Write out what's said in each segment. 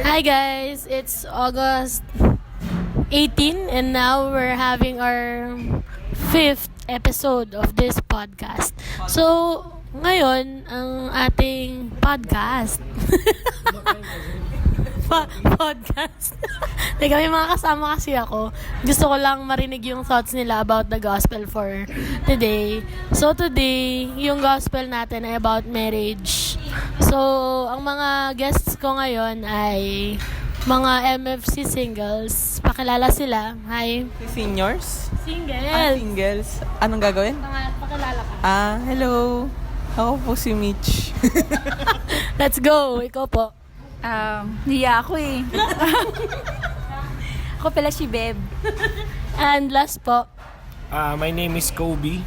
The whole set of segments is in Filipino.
Hi guys, it's August 18 and now we're having our fifth episode of this podcast. So, ngayon, ang ating podcast. Pa- podcast. Teka, may mga kasama kasi ako. Gusto ko lang marinig yung thoughts nila about the gospel for today. So today, yung gospel natin ay about marriage. So, ang mga guests ko ngayon ay mga MFC singles. Pakilala sila. Hi. Seniors? Ah, Single. singles. Anong gagawin? Pangalan, pakilala ka. Ah, hello. Ako po si Mitch. Let's go. Ikaw po. Um, niya ako eh. ako pala si Beb. And last po. Uh, my name is Kobe.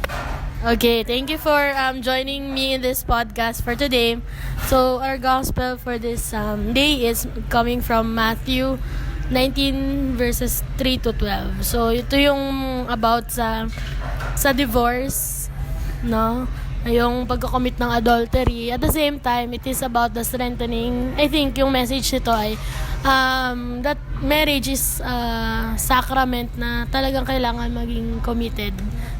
Okay, thank you for um, joining me in this podcast for today. So, our gospel for this um, day is coming from Matthew 19 verses 3 to 12. So, ito yung about sa sa divorce, no? Yung pagkakommit ng adultery. At the same time, it is about the strengthening. I think yung message nito ay um, that marriage is uh, sacrament na talagang kailangan maging committed.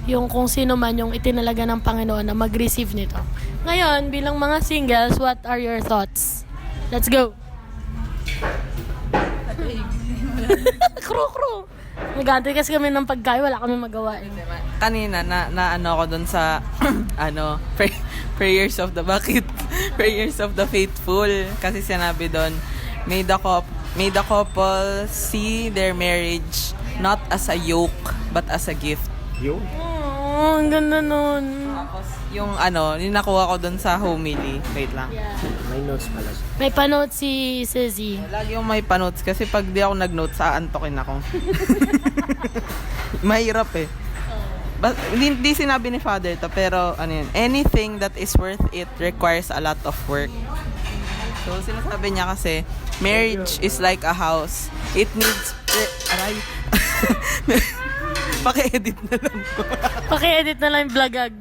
Yung kung sino man yung itinalaga ng Panginoon na mag-receive nito. Ngayon, bilang mga singles, what are your thoughts? Let's go! crew! Nag-antay kasi kami ng pagkain, wala kami magawa. Eh. Kanina, na, na ano ako dun sa, ano, pray- prayers of the, bakit? prayers of the faithful. Kasi sinabi doon, may the, couple, may the couple see their marriage not as a yoke, but as a gift. Yo. Oh, ang ganda nun. Tapos, yung ano, yung nakuha ko dun sa homily. Wait lang. Yeah. May notes pala siya. May panood si Cezzy. Lagi yung may panotes kasi pag di ako nag-notes, aantokin ako. Mahirap eh. But, hindi, hindi sinabi ni Father to, pero ano yun, anything that is worth it requires a lot of work. So, sinasabi niya kasi, marriage is like a house. It needs... Eh, aray. Paki-edit na lang po. Paki-edit na lang yung vlogag.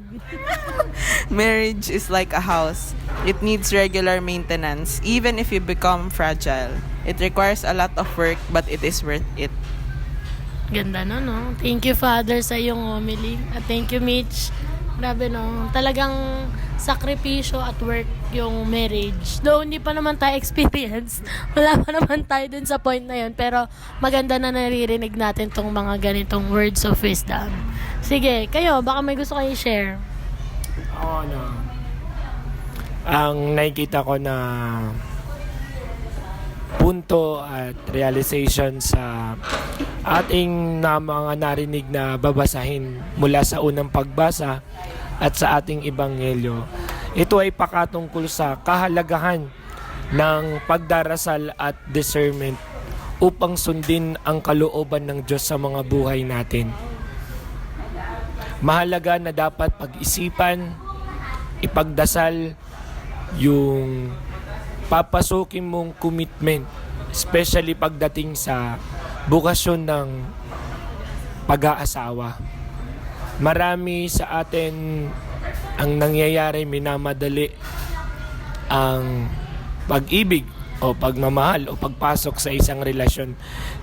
Marriage is like a house. It needs regular maintenance. Even if you become fragile, it requires a lot of work, but it is worth it. Ganda no, no? Thank you, Father, sa iyong homily. At thank you, Mitch. Grabe, no? Talagang sakripisyo at work yung marriage. Though hindi pa naman tayo experience. Wala pa naman tayo dun sa point na yun. Pero maganda na naririnig natin tong mga ganitong words of wisdom. Sige, kayo, baka may gusto kayo share. Ako ano, ang nakikita ko na punto at realization sa ating na mga narinig na babasahin mula sa unang pagbasa at sa ating ebanghelyo. Ito ay pakatungkol sa kahalagahan ng pagdarasal at discernment upang sundin ang kalooban ng Diyos sa mga buhay natin. Mahalaga na dapat pag-isipan, ipagdasal yung papasukin mong commitment, especially pagdating sa bukasyon ng pag-aasawa. Marami sa atin ang nangyayari minamadali ang pag-ibig o pagmamahal o pagpasok sa isang relasyon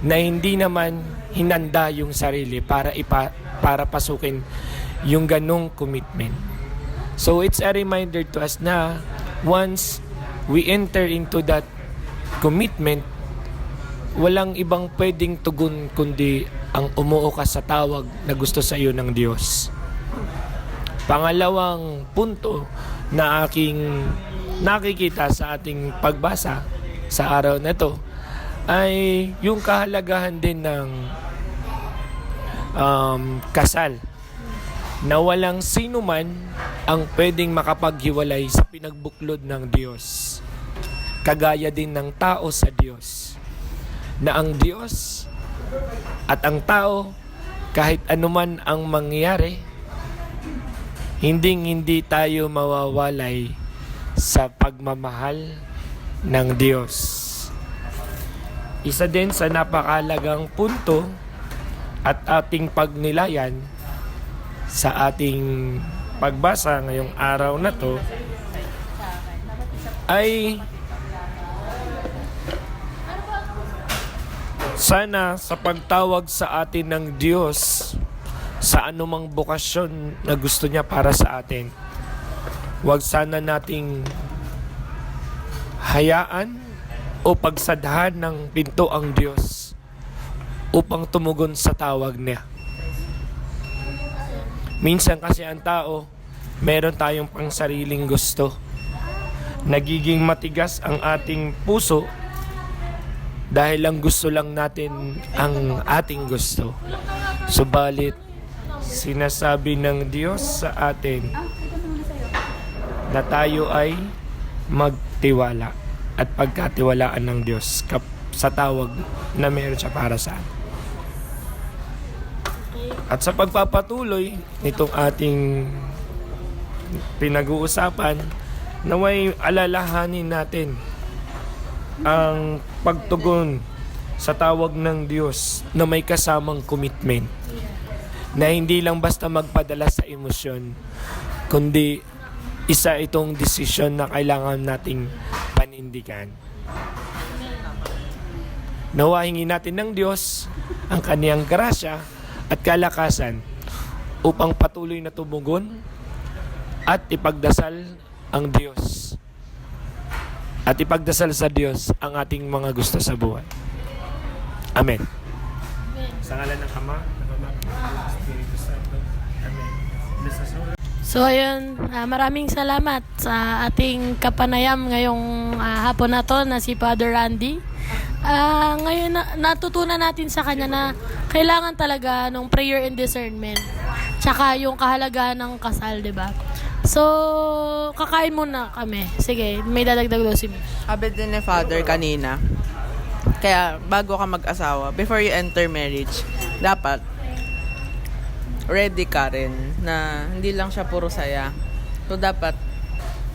na hindi naman hinanda yung sarili para ipa, para pasukin yung ganong commitment. So it's a reminder to us na once we enter into that commitment, walang ibang pwedeng tugon kundi ang umuo ka sa tawag na gusto sa iyo ng Diyos. Pangalawang punto na aking nakikita sa ating pagbasa sa araw na to ay yung kahalagahan din ng um, kasal na walang sino man ang pwedeng makapaghiwalay sa pinagbuklod ng Diyos. Kagaya din ng tao sa Diyos. Na ang Diyos at ang tao, kahit anuman ang mangyari, hinding hindi tayo mawawalay sa pagmamahal ng Diyos. Isa din sa napakalagang punto at ating pagnilayan sa ating pagbasa ngayong araw na to ay Sana sa pagtawag sa atin ng Diyos sa anumang bukasyon na gusto niya para sa atin, huwag sana nating hayaan o pagsadhan ng pinto ang Diyos upang tumugon sa tawag niya. Minsan kasi ang tao, meron tayong pangsariling gusto. Nagiging matigas ang ating puso dahil lang gusto lang natin ang ating gusto. Subalit, sinasabi ng Diyos sa atin na tayo ay magtiwala at pagkatiwalaan ng Diyos sa tawag na meron siya para sa atin. At sa pagpapatuloy nitong ating pinag-uusapan, naway alalahanin natin ang pagtugon sa tawag ng Diyos na may kasamang commitment. Na hindi lang basta magpadala sa emosyon, kundi isa itong desisyon na kailangan nating panindigan. Nawa hingin natin ng Diyos ang kaniyang grasya at kalakasan upang patuloy na tumugon at ipagdasal ang Diyos. At ipagdasal sa Diyos ang ating mga gusto sa buhay. Amen. Sa ngalan ng Ama, ng Anak, ng Espiritu Santo. Amen. So ayun, ah, maraming salamat sa ating kapanayam ngayong ah, hapon na to na si Father Randy. Ah, ngayon na, natutunan natin sa kanya na kailangan talaga ng prayer and discernment. Tsaka yung kahalagahan ng kasal, 'di ba? So, kakain muna kami. Sige, may dadagdag daw si Mish. Sabi din ni Father kanina, kaya bago ka mag-asawa, before you enter marriage, dapat ready ka rin na hindi lang siya puro saya. So, dapat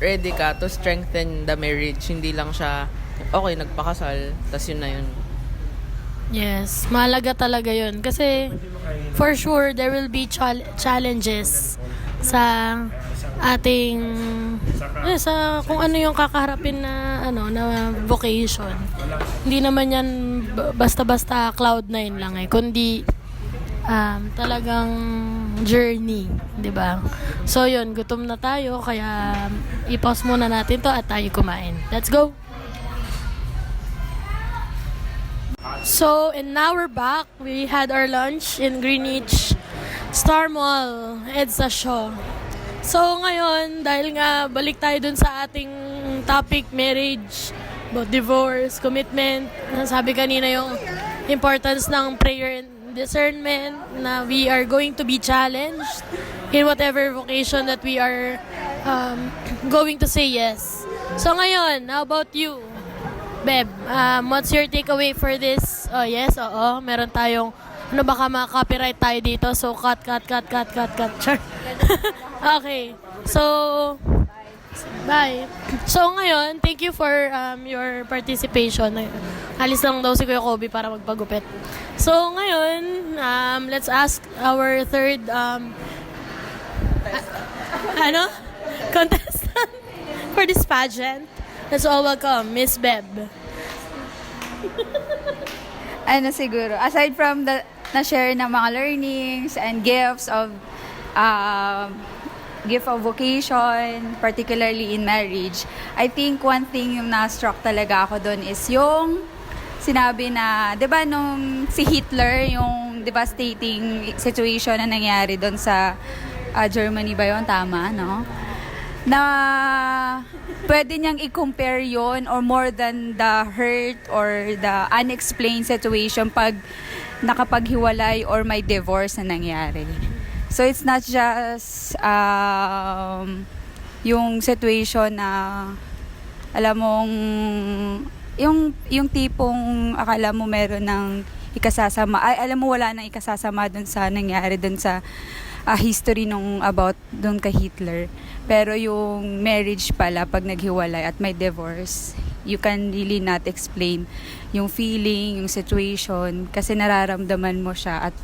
ready ka to strengthen the marriage. Hindi lang siya, okay, nagpakasal, tas yun na yun. Yes, mahalaga talaga yun. Kasi, for sure, there will be chal- challenges sa ating eh, sa kung ano yung kakaharapin na ano na vocation. Hindi naman yan basta-basta cloud nine lang eh, kundi um, talagang journey, 'di ba? So yun, gutom na tayo kaya i-pause muna natin to at tayo kumain. Let's go. So, and now we're back. We had our lunch in Greenwich Star Mall, EDSA Shaw. So, ngayon, dahil nga balik tayo dun sa ating topic, marriage, about divorce, commitment, nasabi kanina yung importance ng prayer and discernment na we are going to be challenged in whatever vocation that we are um, going to say yes. So ngayon, how about you? Beb, um, what's your takeaway for this? Oh, yes, oo. Meron tayong, ano baka ma-copyright tayo dito. So, cut, cut, cut, cut, cut, cut. Char. okay. So, bye. So, ngayon, thank you for um, your participation. Alis lang daw si Kuya Kobe para magpagupit. So, ngayon, um, let's ask our third, um, a- ano? Contestant for this pageant. Let's all welcome Miss Beb. Ano siguro, aside from the na-share ng mga learnings and gifts of um, gift of vocation, particularly in marriage, I think one thing yung na-struck talaga ako doon is yung sinabi na, di ba nung si Hitler, yung devastating situation na nangyari doon sa ah, Germany ba yun? Tama, no? Na pwede niyang i-compare yon or more than the hurt or the unexplained situation pag nakapaghiwalay or may divorce na nangyari. So it's not just um, yung situation na alam mong yung yung tipong akala mo meron ng ikasasama ay alam mo wala nang ikasasama dun sa nangyari dun sa ah, history nung about dun kay Hitler pero yung marriage pala pag naghiwalay at may divorce you can really not explain yung feeling yung situation kasi nararamdaman mo siya at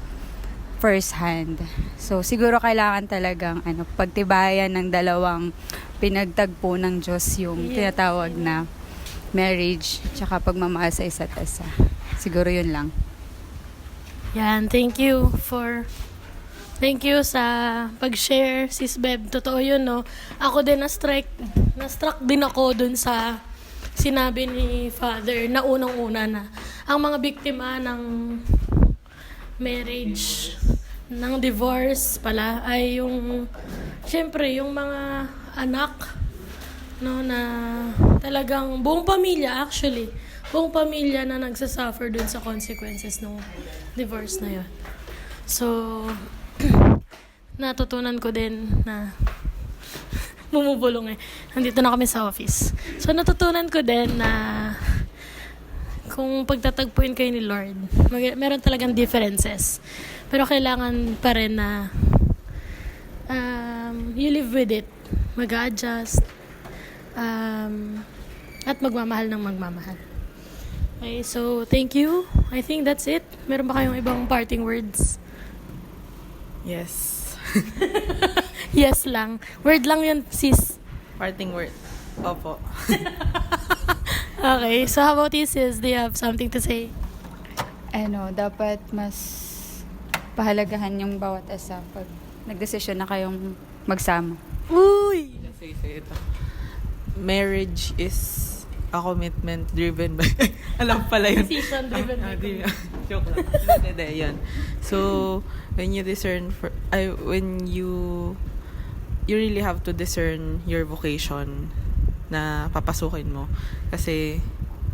first hand. So siguro kailangan talagang ano pagtibayan ng dalawang pinagtagpo ng Diyos yung tinatawag na marriage tsaka pagmamahal sa isa't isa. Siguro yun lang. Yan, thank you for Thank you sa pag-share, Sis Beb. Totoo yun, no? Ako din na-strike, na-struck din ako dun sa sinabi ni Father na unang-una na ang mga biktima ng marriage, ng divorce pala, ay yung, syempre, yung mga anak, no, na talagang buong pamilya actually, buong pamilya na nagsasuffer dun sa consequences ng divorce na yun. So, natutunan ko din na bumubulong eh. Nandito na kami sa office. So, natutunan ko din na kung pagtatagpuin kayo ni Lord, mag- meron talagang differences. Pero kailangan pa rin na um, you live with it. Mag-adjust. Um, at magmamahal ng magmamahal. Okay, so thank you. I think that's it. Meron ba kayong ibang parting words? Yes. Yes lang. Word lang yun, sis. Parting word. Opo. Okay, so how about you, sis? Do you have something to say? ano, dapat mas pahalagahan yung bawat isa pag nagdesisyon na kayong magsama. Uy! Say, say ito. Marriage is a commitment driven by... Alam pala yun. Decision driven by Ah, di- Joke lang. Hindi, yun. So, when you discern for... I, when you... You really have to discern your vocation na papasukin mo. Kasi,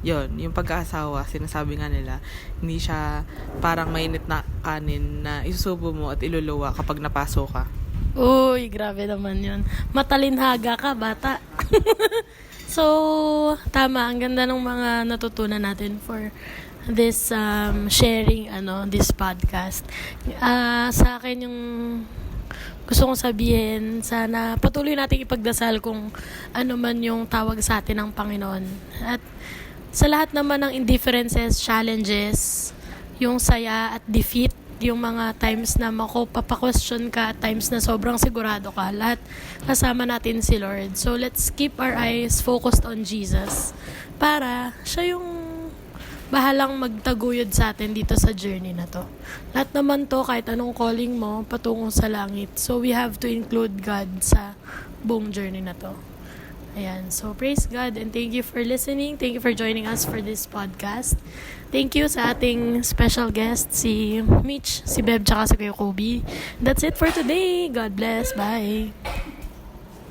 yon yung pag-aasawa, sinasabi nga nila, hindi siya parang mainit na kanin na isusubo mo at iluluwa kapag napasok ka. Uy, grabe naman yun. Matalinhaga ka, bata. so, tama. Ang ganda ng mga natutunan natin for this um, sharing, ano, this podcast. Ah, sa akin yung gusto kong sabihin, sana patuloy nating ipagdasal kung ano man yung tawag sa atin ng Panginoon. At sa lahat naman ng indifferences, challenges, yung saya at defeat, yung mga times na mako question ka, times na sobrang sigurado ka, lahat kasama natin si Lord. So let's keep our eyes focused on Jesus para siya yung bahalang magtaguyod sa atin dito sa journey na to. Lahat naman to, kahit anong calling mo, patungo sa langit. So we have to include God sa buong journey na to. Ayan. So, praise God and thank you for listening. Thank you for joining us for this podcast. Thank you sa ating special guest, si Mitch, si Beb, tsaka si Kuya Kobe. That's it for today. God bless. Bye.